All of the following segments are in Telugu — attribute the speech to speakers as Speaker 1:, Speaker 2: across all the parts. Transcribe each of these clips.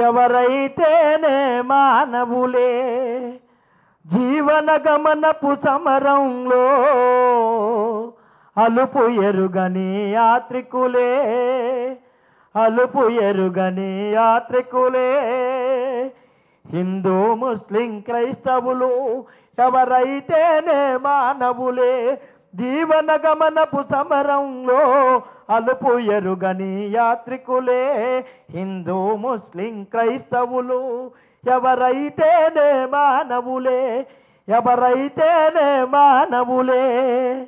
Speaker 1: ఎవరైతేనే మానవులే జీవన గమనపు సమరంలో అలుపు ఎరుగని యాత్రికులే అలుపు ఎరుగని యాత్రికులే. హిందూ ముస్లిం క్రైస్తవులు ఎవరైతేనే మానవులే జీవన గమనపు సమరంలో అలుపు ఎరుగని యాత్రికులే హిందూ ముస్లిం క్రైస్తవులు. ఎవరైతేనే మానవులే ఎవరైతేనే మానవులే.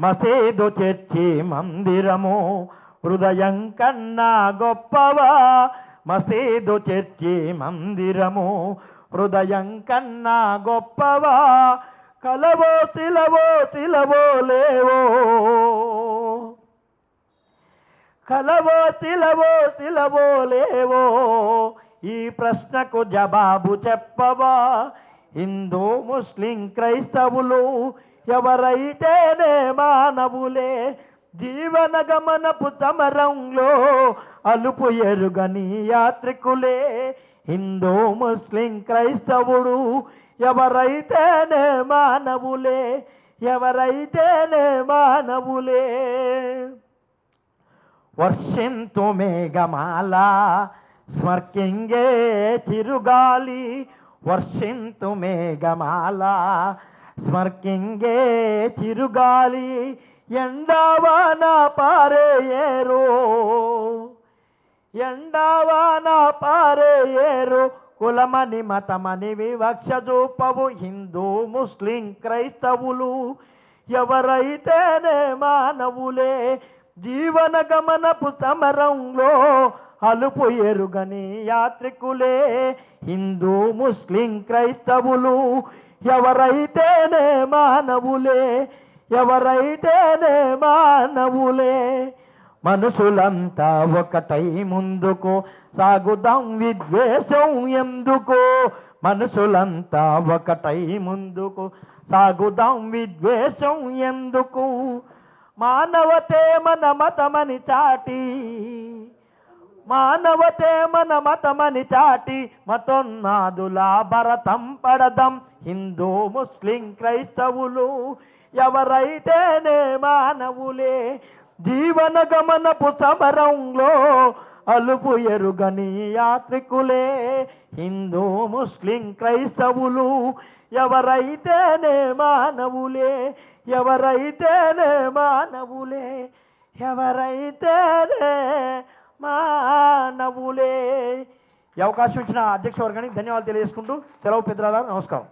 Speaker 1: మసీదు చర్చి మందిరము హృదయం కన్నా గొప్పవా? మసీదు చర్చి మందిరము హృదయం కన్నా గొప్పవా? కలవో తిలవో తిలవో లేవో. కలవో తిలవో తిలవో లేవో. ఈ ప్రశ్నకు జవాబు చెప్పవా? హిందూ ముస్లిం క్రైస్తవులు ఎవరైతేనే మానవులే జీవన గమనపు సమరంలో అలుపు ఎరుగని యాత్రికులే. హిందూ ముస్లిం క్రైస్తవుడు ఎవరైతేనే మానవులే ఎవరైతేనే మానవులే. వర్షింతు మేఘమాల స్మర్కింగే చిరుగాలి. వర్షింతు మేఘమాల స్మర్కింగే చిరుగాలి. ఎండవాన పారేయేరు ఎండవాన పారేయేరు కులమని మతమని వివక్ష చూపవు హిందూ ముస్లిం క్రైస్తవులు. ఎవరైతేనే మానవులే జీవన గమనపు సమరంలో అలుపు ఎరుగని యాత్రికులే. హిందూ ముస్లిం క్రైస్తవులు ఎవరైతేనే మానవులే ఎవరైతేనే మానవులే. మనుషులంతా ఒకటై ముందుకు సాగుదాం విద్వేషం ఎందుకు? మనుషులంతా ఒకటై ముందుకు సాగుదాం విద్వేషం ఎందుకు? మానవతే మన మతమని చాటి మానవతే మన మతమని చాటి మతోన్నాదుల భరతం పడదం. హిందూ ముస్లిం క్రైస్తవులు ఎవరైతేనే మానవులే జీవన గమనపు సమరంలో అలుపు ఎరుగని యాత్రికులే హిందూ ముస్లిం క్రైస్తవులు ఎవరైతేనే మానవులే ఎవరైతేనే మానవులే ఎవరైతేనే మానవులే. ఈ అవకాశం ఇచ్చిన అధ్యక్ష వర్గానికి ధన్యవాదాలు తెలియజేసుకుంటూ సెలవు పెద్దరాల నమస్కారం.